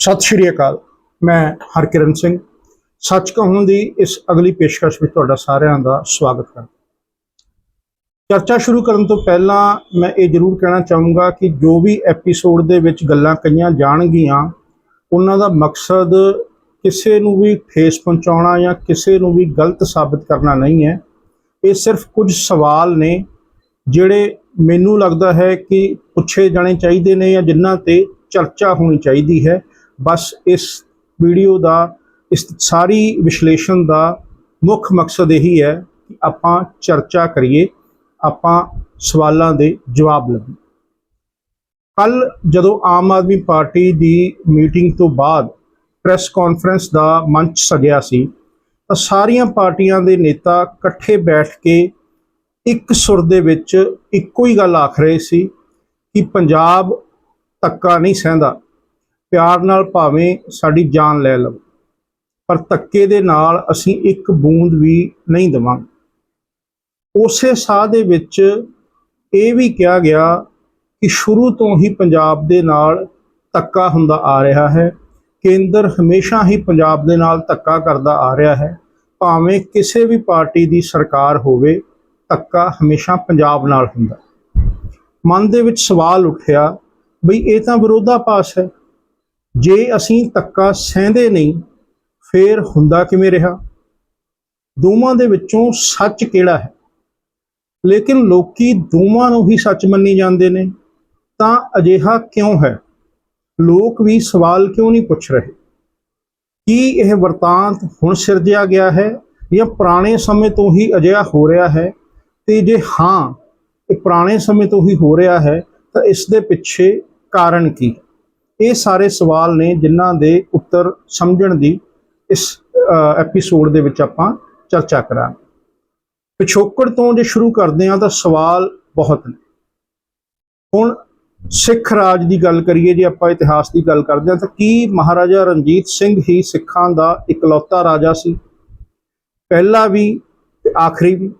ਸਤਿ ਸ਼੍ਰੀ ਅਕਾਲ, ਮੈਂ ਹਰਕਿਰਨ ਸਿੰਘ। ਸੱਚ ਕਹੂੰ ਦੀ ਇਸ ਅਗਲੀ ਪੇਸ਼ਕਸ਼ ਵਿੱਚ ਤੁਹਾਡਾ ਸਾਰਿਆਂ ਦਾ ਸਵਾਗਤ ਕਰਦਾ ਚਰਚਾ ਸ਼ੁਰੂ ਕਰਨ ਤੋਂ ਪਹਿਲਾਂ ਮੈਂ ਇਹ ਜ਼ਰੂਰ ਕਹਿਣਾ ਚਾਹੂੰਗਾ ਕਿ ਜੋ ਵੀ ਐਪੀਸੋਡ ਦੇ ਵਿੱਚ ਗੱਲਾਂ ਕਹੀਆਂ ਜਾਣਗੀਆਂ, ਉਹਨਾਂ ਦਾ ਮਕਸਦ ਕਿਸੇ ਨੂੰ ਵੀ ਠੇਸ ਪਹੁੰਚਾਉਣਾ ਜਾਂ ਕਿਸੇ ਨੂੰ ਵੀ ਗਲਤ ਸਾਬਤ ਕਰਨਾ ਨਹੀਂ ਹੈ। ਇਹ ਸਿਰਫ ਕੁਝ ਸਵਾਲ ਨੇ, ਜਿਹੜੇ ਮੈਨੂੰ ਲੱਗਦਾ ਹੈ ਕਿ ਪੁੱਛੇ ਜਾਣੇ ਚਾਹੀਦੇ ਨੇ ਜਾਂ ਜਿਨ੍ਹਾਂ ਤੇ ਚਰਚਾ ਹੋਣੀ ਚਾਹੀਦੀ ਹੈ। ਬਸ ਇਸ ਵੀਡੀਓ ਦਾ, ਇਸ ਸਾਰੀ ਵਿਸ਼ਲੇਸ਼ਣ ਦਾ ਮੁੱਖ ਮਕਸਦ ਇਹੀ ਹੈ ਕਿ ਆਪਾਂ ਚਰਚਾ ਕਰੀਏ, ਆਪਾਂ ਸਵਾਲਾਂ ਦੇ ਜਵਾਬ ਲੱਭੀਏ। ਕੱਲ ਜਦੋਂ ਆਮ ਆਦਮੀ ਪਾਰਟੀ ਦੀ ਮੀਟਿੰਗ ਤੋਂ ਬਾਅਦ ਪ੍ਰੈਸ ਕਾਨਫਰੰਸ ਦਾ ਮੰਚ ਸਜਿਆ ਸੀ, ਤਾਂ ਸਾਰੀਆਂ ਪਾਰਟੀਆਂ ਦੇ ਨੇਤਾ ਇਕੱਠੇ ਬੈਠ ਕੇ ਇੱਕ ਸੁਰ ਦੇ ਵਿੱਚ ਇੱਕੋ ਹੀ ਗੱਲ ਆਖ ਰਹੇ ਸੀ ਕਿ ਪੰਜਾਬ ਧੱਕਾ ਨਹੀਂ ਸਹਿੰਦਾ। ਪਿਆਰ ਨਾਲ ਭਾਵੇਂ ਸਾਡੀ ਜਾਨ ਲੈ ਲਓ ਪਰ ਧੱਕੇ ਦੇ ਨਾਲ ਅਸੀਂ ਇੱਕ ਬੂੰਦ ਵੀ ਨਹੀਂ ਦੇਵਾਂਗੇ। ਉਸੇ ਸਾਹ ਦੇ ਵਿੱਚ ਇਹ ਵੀ ਕਿਹਾ ਗਿਆ ਕਿ ਸ਼ੁਰੂ ਤੋਂ ਹੀ ਪੰਜਾਬ ਦੇ ਨਾਲ ਧੱਕਾ ਹੁੰਦਾ ਆ ਰਿਹਾ ਹੈ। ਕੇਂਦਰ ਹਮੇਸ਼ਾ ਹੀ ਪੰਜਾਬ ਦੇ ਨਾਲ ਧੱਕਾ ਕਰਦਾ ਆ ਰਿਹਾ ਹੈ। ਭਾਵੇਂ ਕਿਸੇ ਵੀ ਪਾਰਟੀ ਦੀ ਸਰਕਾਰ ਹੋਵੇ, ਧੱਕਾ ਹਮੇਸ਼ਾ ਪੰਜਾਬ ਨਾਲ ਹੁੰਦਾ। ਮਨ ਦੇ ਵਿੱਚ ਸਵਾਲ ਉੱਠਿਆ, ਬਈ ਇਹ ਤਾਂ ਵਿਰੋਧਾਭਾਸ ਹੈ। ਜੇ ਅਸੀਂ ਧੱਕਾ ਸਹਿੰਦੇ ਨਹੀਂ, ਫੇਰ ਹੁੰਦਾ ਕਿਵੇਂ ਰਿਹਾ? ਦੋਵਾਂ ਦੇ ਵਿੱਚੋਂ ਸੱਚ ਕਿਹੜਾ ਹੈ? ਲੇਕਿਨ ਲੋਕੀ ਦੋਵਾਂ ਨੂੰ ਹੀ ਸੱਚ ਮੰਨੀ ਜਾਂਦੇ ਨੇ, ਤਾਂ ਅਜਿਹਾ ਕਿਉਂ ਹੈ? ਲੋਕ ਵੀ ਸਵਾਲ ਕਿਉਂ ਨਹੀਂ ਪੁੱਛ ਰਹੇ? ਕੀ ਇਹ ਵਰਤਾਂਤ ਹੁਣ ਸਿਰਜਿਆ ਗਿਆ ਹੈ ਜਾਂ ਪੁਰਾਣੇ ਸਮੇਂ ਤੋਂ ਹੀ ਅਜਿਹਾ ਹੋ ਰਿਹਾ ਹੈ? ਤੇ ਜੇ ਹਾਂ, ਇਹ ਪੁਰਾਣੇ ਸਮੇਂ ਤੋਂ ਹੀ ਹੋ ਰਿਹਾ ਹੈ, ਤਾਂ ਇਸ ਦੇ ਪਿੱਛੇ ਕਾਰਨ ਕੀ? ਇਹ ਸਾਰੇ ਸਵਾਲ ਨੇ ਜਿਨ੍ਹਾਂ ਦੇ ਉੱਤਰ ਸਮਝਣ ਦੀ ਇਸ ਐਪੀਸੋਡ ਦੇ ਵਿੱਚ ਆਪਾਂ ਚਰਚਾ ਕਰਾਂਗੇ। ਪਿਛੋਕੜ ਤੋਂ ਜੇ ਸ਼ੁਰੂ ਕਰਦੇ ਹਾਂ ਤਾਂ ਸਵਾਲ ਬਹੁਤ ਨੇ। ਹੁਣ ਸਿੱਖ ਰਾਜ ਦੀ ਗੱਲ ਕਰੀਏ, ਜੇ ਆਪਾਂ ਇਤਿਹਾਸ ਦੀ ਗੱਲ ਕਰਦੇ ਹਾਂ ਤਾਂ ਕੀ ਮਹਾਰਾਜਾ ਰਣਜੀਤ ਸਿੰਘ ਹੀ ਸਿੱਖਾਂ ਦਾ ਇਕਲੌਤਾ ਰਾਜਾ ਸੀ? ਪਹਿਲਾ ਵੀ ਤੇ ਆਖਰੀ ਵੀ।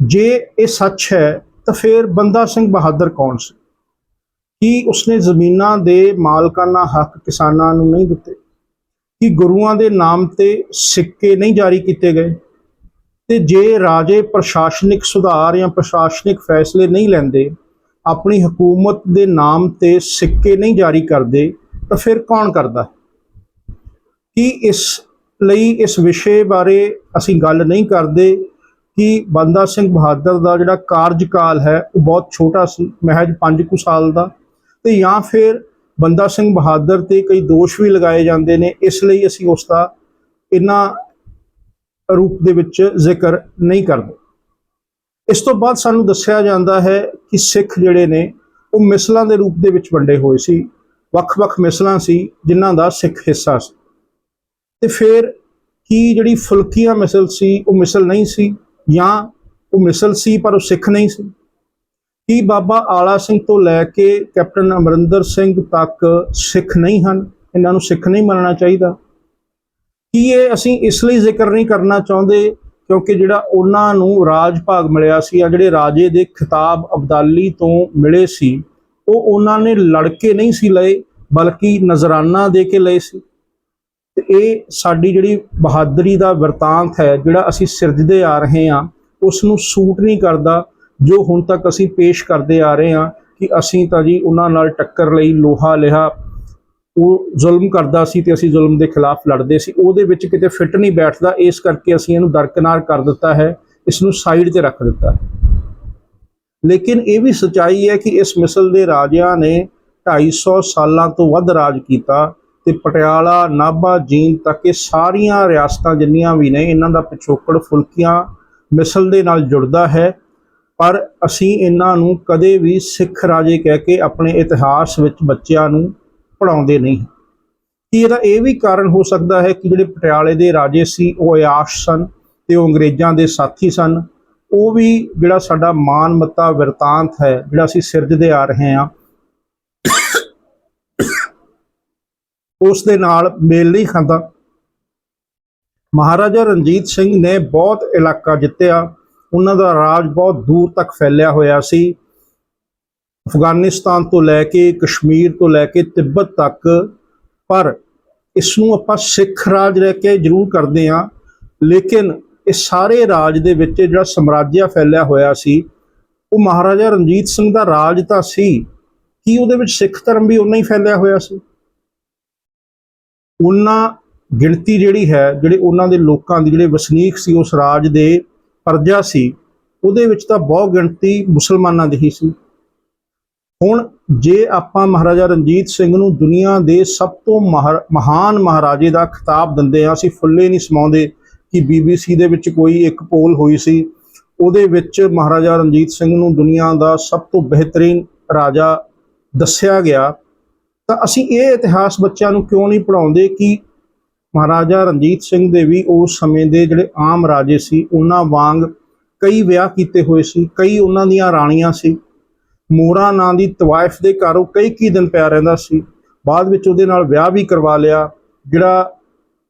ਜੇ ਇਹ ਸੱਚ ਹੈ ਤਾਂ ਫਿਰ ਬੰਦਾ ਸਿੰਘ ਬਹਾਦਰ ਕੌਣ ਸੀ? ਕੀ ਉਸਨੇ ਜ਼ਮੀਨਾਂ ਦੇ ਮਾਲਕਾਨਾ ਹੱਕ ਕਿਸਾਨਾਂ ਨੂੰ ਨਹੀਂ ਦਿੱਤੇ? ਕਿ ਗੁਰੂਆਂ ਦੇ ਨਾਮ ਤੇ ਸਿੱਕੇ ਨਹੀਂ ਜਾਰੀ ਕੀਤੇ ਗਏ? ਤੇ ਜੇ ਰਾਜੇ ਪ੍ਰਸ਼ਾਸਨਿਕ ਸੁਧਾਰ ਜਾਂ ਪ੍ਰਸ਼ਾਸਨਿਕ ਫੈਸਲੇ ਨਹੀਂ ਲੈਂਦੇ, ਆਪਣੀ ਹਕੂਮਤ ਦੇ ਨਾਮ ਤੇ ਸਿੱਕੇ ਨਹੀਂ ਜਾਰੀ ਕਰਦੇ, ਤਾਂ ਫਿਰ ਕੌਣ ਕਰਦਾ? ਕੀ ਇਸ ਲਈ ਇਸ ਵਿਸ਼ੇ ਬਾਰੇ ਅਸੀਂ ਗੱਲ ਨਹੀਂ ਕਰਦੇ ਕਿ ਬੰਦਾ ਸਿੰਘ ਬਹਾਦਰ ਦਾ ਜਿਹੜਾ ਕਾਰਜਕਾਲ ਹੈ, ਉਹ ਬਹੁਤ ਛੋਟਾ ਸੀ, ਮਹਿਜ 5 ਕੁ ਸਾਲ ਦਾ? ਤੇ ਜਾਂ ਫਿਰ ਬੰਦਾ ਸਿੰਘ ਬਹਾਦਰ ਤੇ ਕਈ ਦੋਸ਼ ਵੀ ਲਗਾਏ ਜਾਂਦੇ ਨੇ, ਇਸ ਲਈ ਅਸੀਂ ਉਸ ਦਾ ਇਹਨਾਂ ਰੂਪ ਦੇ ਵਿੱਚ ਜ਼ਿਕਰ ਨਹੀਂ ਕਰਦੇ। ਇਸ ਤੋਂ ਬਾਅਦ ਸਾਨੂੰ ਦੱਸਿਆ ਜਾਂਦਾ ਹੈ ਕਿ ਸਿੱਖ ਜਿਹੜੇ ਨੇ, ਉਹ ਮਿਸਲਾਂ ਦੇ ਰੂਪ ਦੇ ਵਿੱਚ ਵੰਡੇ ਹੋਏ ਸੀ। ਵੱਖ-ਵੱਖ ਮਿਸਲਾਂ ਸੀ, ਜਿਨ੍ਹਾਂ ਦਾ ਸਿੱਖ ਹਿੱਸਾ ਸੀ। ਤੇ ਫਿਰ ਕੀ ਜਿਹੜੀ ਫੁਲਕੀਆਂ ਮਿਸਲ ਸੀ, ਉਹ ਮਿਸਲ ਨਹੀਂ ਸੀ ਜਾਂ ਉਹ ਮਿਸਲ ਸੀ ਪਰ ਉਹ ਸਿੱਖ ਨਹੀਂ ਸੀ? ਕੀ ਬਾਬਾ ਆਲਾ ਸਿੰਘ ਤੋਂ ਲੈ ਕੇ ਕੈਪਟਨ ਅਮਰਿੰਦਰ ਸਿੰਘ ਤੱਕ ਸਿੱਖ ਨਹੀਂ ਹਨ? ਇਹਨਾਂ ਨੂੰ ਸਿੱਖ ਨਹੀਂ ਮੰਨਣਾ ਚਾਹੀਦਾ। ਕੀ ਇਹ ਅਸੀਂ ਇਸ ਲਈ ਜ਼ਿਕਰ ਨਹੀਂ ਕਰਨਾ ਚਾਹੁੰਦੇ ਕਿਉਂਕਿ ਜਿਹੜਾ ਉਹਨਾਂ ਨੂੰ ਰਾਜ ਭਾਗ ਮਿਲਿਆ ਸੀ ਆ ਜਿਹੜੇ ਰਾਜੇ ਦੇ ਖਿਤਾਬ ਅਬਦਾਲੀ ਤੋਂ ਮਿਲੇ ਸੀ, ਉਹ ਉਹਨਾਂ ਨੇ ਲੜ ਕੇ ਨਹੀਂ ਸੀ ਲਏ, ਬਲਕਿ ਨਜ਼ਰਾਨਾ ਦੇ ਕੇ ਲਏ ਸੀ। ਤੇ ਇਹ ਸਾਡੀ ਜਿਹੜੀ ਬਹਾਦਰੀ ਦਾ ਵਰਤਾਂਤ ਹੈ, ਜਿਹੜਾ ਅਸੀਂ ਸਿਰਜਦੇ ਆ ਰਹੇ ਹਾਂ, ਉਸ ਨੂੰ ਸੂਟ ਨਹੀਂ ਕਰਦਾ। ਜੋ ਹੁਣ ਤੱਕ ਅਸੀਂ ਪੇਸ਼ ਕਰਦੇ ਆ ਰਹੇ ਹਾਂ ਕਿ ਅਸੀਂ ਤਾਂ ਜੀ ਉਹਨਾਂ ਨਾਲ ਟੱਕਰ ਲਈ ਲੋਹਾ ਲਿਹਾ, ਉਹ ਜ਼ੁਲਮ ਕਰਦਾ ਸੀ ਤੇ ਅਸੀਂ ਜ਼ੁਲਮ ਦੇ ਖਿਲਾਫ ਲੜਦੇ ਸੀ। ਉਹਦੇ ਵਿੱਚ ਕਿਤੇ ਫਿੱਟ ਨਹੀਂ ਬੈਠਦਾ, ਇਸ ਕਰਕੇ ਅਸੀਂ ਇਹਨੂੰ ਦਰਕਨਾਰ ਕਰ ਦਿੱਤਾ ਹੈ ਇਸ ਨੂੰ ਸਾਈਡ ਤੇ ਰੱਖ ਦਿੱਤਾ ਲੇਕਿਨ ਇਹ ਵੀ ਸਚਾਈ ਹੈ ਕਿ ਇਸ ਮਿਸਲ ਦੇ ਰਾਜਿਆਂ ਨੇ 250 ਸਾਲਾਂ ਤੋਂ ਵੱਧ ਰਾਜ ਕੀਤਾ ਤੇ ਪਟਿਆਲਾ, ਨਾਭਾ, ਜੀਂਦ ਤੱਕ ਇਹ ਸਾਰੀਆਂ ਰਿਆਸਤਾਂ ਜਿੰਨੀਆਂ ਵੀ ਨੇ, ਇਹਨਾਂ ਦਾ ਪਿਛੋਕੜ ਫੁਲਕੀਆਂ ਮਿਸਲ ਦੇ ਨਾਲ ਜੁੜਦਾ ਹੈ। ਪਰ ਅਸੀਂ ਇਹਨਾਂ ਨੂੰ ਕਦੇ ਵੀ ਸਿੱਖ ਰਾਜੇ ਕਹਿ ਕੇ ਆਪਣੇ ਇਤਿਹਾਸ ਵਿੱਚ ਬੱਚਿਆਂ ਨੂੰ ਪੜਾਉਂਦੇ ਨਹੀਂ। ਕੀ ਇਹਦਾ ਇਹ ਵੀ ਕਾਰਨ ਹੋ ਸਕਦਾ ਹੈ ਕਿ ਜਿਹੜੇ ਪਟਿਆਲੇ ਦੇ ਰਾਜੇ ਸੀ, ਉਹ ਅਯਾਸ਼ ਸਨ ਤੇ ਉਹ ਅੰਗਰੇਜ਼ਾਂ ਦੇ ਸਾਥੀ ਸਨ? ਉਹ ਵੀ ਜਿਹੜਾ ਸਾਡਾ ਮਾਨ ਮੱਤਾ ਵਰਤਾਂਤ ਹੈ, ਜਿਹੜਾ ਅਸੀਂ ਸਿਰਜਦੇ ਆ ਰਹੇ ਹਾਂ, ਉਸ ਦੇ ਨਾਲ ਮੇਲ ਨਹੀਂ ਖਾਂਦਾ। ਮਹਾਰਾਜਾ ਰਣਜੀਤ ਸਿੰਘ ਨੇ ਬਹੁਤ ਇਲਾਕਾ ਜਿੱਤਿਆ। ਉਹਨਾਂ ਦਾ ਰਾਜ ਬਹੁਤ ਦੂਰ ਤੱਕ ਫੈਲਿਆ ਹੋਇਆ ਸੀ। ਅਫਗਾਨਿਸਤਾਨ ਤੋਂ ਲੈ ਕੇ ਕਸ਼ਮੀਰ ਤੋਂ ਲੈ ਕੇ ਤਿੱਬਤ ਤੱਕ, ਪਰ ਇਸ ਨੂੰ ਆਪਾਂ ਸਿੱਖ ਰਾਜ ਰਹਿ ਕੇ ਜ਼ਰੂਰ ਕਰਦੇ ਹਾਂ। ਲੇਕਿਨ ਇਹ ਸਾਰੇ ਰਾਜ ਦੇ ਵਿੱਚ ਜਿਹੜਾ ਸਮਰਾਜਿਆ ਫੈਲਿਆ ਹੋਇਆ ਸੀ, ਉਹ ਮਹਾਰਾਜਾ ਰਣਜੀਤ ਸਿੰਘ ਦਾ ਰਾਜ ਤਾਂ ਸੀ। ਕੀ ਉਹਦੇ ਵਿੱਚ ਸਿੱਖ ਧਰਮ ਵੀ ਉਨਾ ਹੀ ਫੈਲਿਆ ਹੋਇਆ ਸੀ? ਉਹਨਾਂ ਗਿਣਤੀ ਜਿਹੜੀ ਹੈ, ਜਿਹੜੇ ਉਹਨਾਂ ਦੇ ਲੋਕਾਂ ਦੀ, ਜਿਹੜੇ ਵਸਨੀਕ ਸੀ ਉਸ ਰਾਜ ਦੇ ਪਰਜਾ ਸੀ, ਉਹਦੇ ਵਿੱਚ ਤਾਂ ਬਹੁ ਗਿਣਤੀ ਮੁਸਲਮਾਨਾਂ ਦੀ ਹੀ ਸੀ। ਹੁਣ ਜੇ ਆਪਾਂ ਮਹਾਰਾਜਾ ਰਣਜੀਤ ਸਿੰਘ ਨੂੰ ਦੁਨੀਆ ਦੇ ਸਭ ਤੋਂ ਮਹਾਰ- ਮਹਾਨ ਮਹਾਰਾਜੇ ਦਾ ਖਿਤਾਬ ਦਿੰਦੇ ਆ ਅਸੀਂ ਫੁੱਲੇ ਨਹੀਂ ਸਮਾਉਂਦੇ ਕਿ ਬੀਬੀਸੀ ਦੇ ਵਿੱਚ ਕੋਈ ਇੱਕ ਪੋਲ ਹੋਈ ਸੀ। ਉਹਦੇ ਵਿੱਚ ਮਹਾਰਾਜਾ ਰਣਜੀਤ ਸਿੰਘ ਨੂੰ ਦੁਨੀਆ ਦਾ ਸਭ ਤੋਂ ਬਿਹਤਰੀਨ ਰਾਜਾ ਦੱਸਿਆ ਗਿਆ। ਤਾਂ ਅਸੀਂ ਇਹ ਇਤਿਹਾਸ ਬੱਚਿਆਂ ਨੂੰ ਕਿਉਂ ਨਹੀਂ ਪੜਾਉਂਦੇ ਕਿ ਮਹਾਰਾਜਾ ਰਣਜੀਤ ਸਿੰਘ ਦੇ ਵੀ ਉਸ ਸਮੇਂ ਦੇ ਜਿਹੜੇ ਆਮ ਰਾਜੇ ਸੀ, ਉਹਨਾਂ ਵਾਂਗ ਕਈ ਵਿਆਹ ਕੀਤੇ ਹੋਏ ਸੀ, ਕਈ ਉਹਨਾਂ ਦੀਆਂ ਰਾਣੀਆਂ ਸੀ। ਮੋਰਾ ਨਾਂ ਦੀ ਤਵਾਇਫ ਦੇ ਘਰ ਉਹ ਕਈ ਕੀ ਦਿਨ ਪਿਆ ਰਹਿੰਦਾ ਸੀ। ਬਾਅਦ ਵਿੱਚ ਉਹਦੇ ਨਾਲ ਵਿਆਹ ਵੀ ਕਰਵਾ ਲਿਆ। ਜਿਹੜਾ